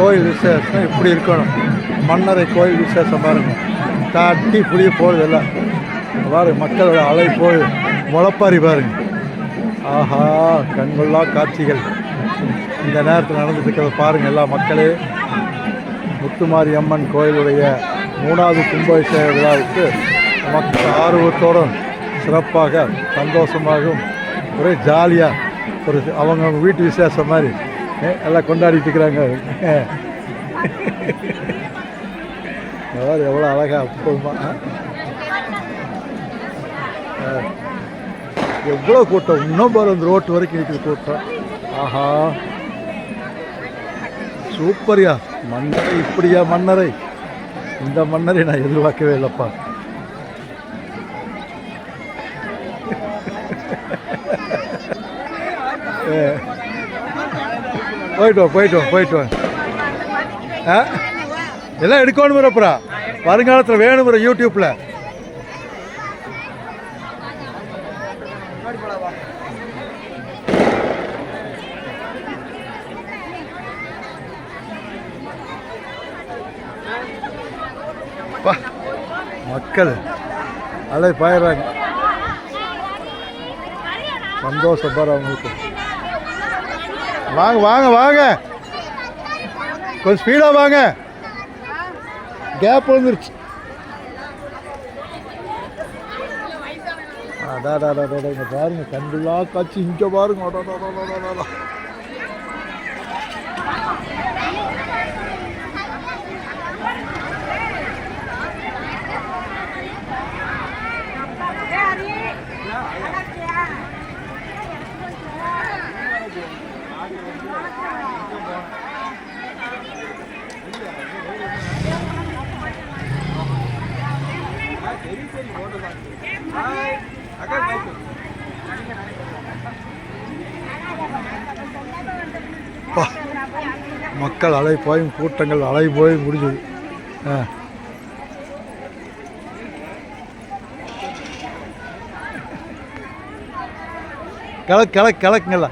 கோயில் விசேஷம் இப்படி இருக்கணும். மன்னரை கோயில் விசேஷம் பாருங்கள் தட்டி புளிய போகிறதில்ல பாருங்க மக்களோட அலை போய் முளப்பாரி பாருங்க. ஆஹா கண்கொள்ளா காட்சிகள். இந்த நேரத்தில் நடந்துட்டு பாருங்கள் பாருங்க எல்லா மக்களே. முத்துமாரி அம்மன் கோயிலுடைய மூணாவது கும்பாபிஷேக விழாவுக்கு மக்கள் ஆர்வத்தோடும் சிறப்பாக சந்தோஷமாகவும் ஒரே ஜாலியாக ஒரு அவங்கவுங்க அவங்க வீட்டு விசேஷம் மாதிரி ஏ, எல்லாம் கொண்டாடிட்டு இருக்கிறாங்க. அதாவது எவ்வளோ அழகாக அப்போமா எவ்வளோ கூட்டம்? இன்னும் பாரு அந்த ரோட்டு வரைக்கும் இருக்குது கூட்டம். ஆஹா. சூப்பர்யா. மன்னரை இப்படியா மன்னரை? இந்த மன்னரை நான் எதிர்பார்க்கவே இல்லைப்பா. ஏ. போயிட்டு வா போயிட்டு வா போயிட்டு வா. ஆ? எல்லாம் எடுக்கணும் அப்புறம் வருங்காலத்தில் வேணும் யூடியூப்பில் மக்கள் அலை பாயிறாங்க. சந்தோஷம் பாரு அவங்களுக்கு. வாங்க வாங்க வாங்க. கொஞ்சம் ஸ்பீடாக வாங்க. கேப் வந்துருச்சு அடாடாடாடா இங்க பாருங்க கண்டுலா காட்சி. இங்கே பாருங்க. மக்கள் அலை போய் கூட்டங்கள் அலை போய் முடிஞ்சது. ஆ. கிழக்கு கிளக்கு கிளக்குங்களா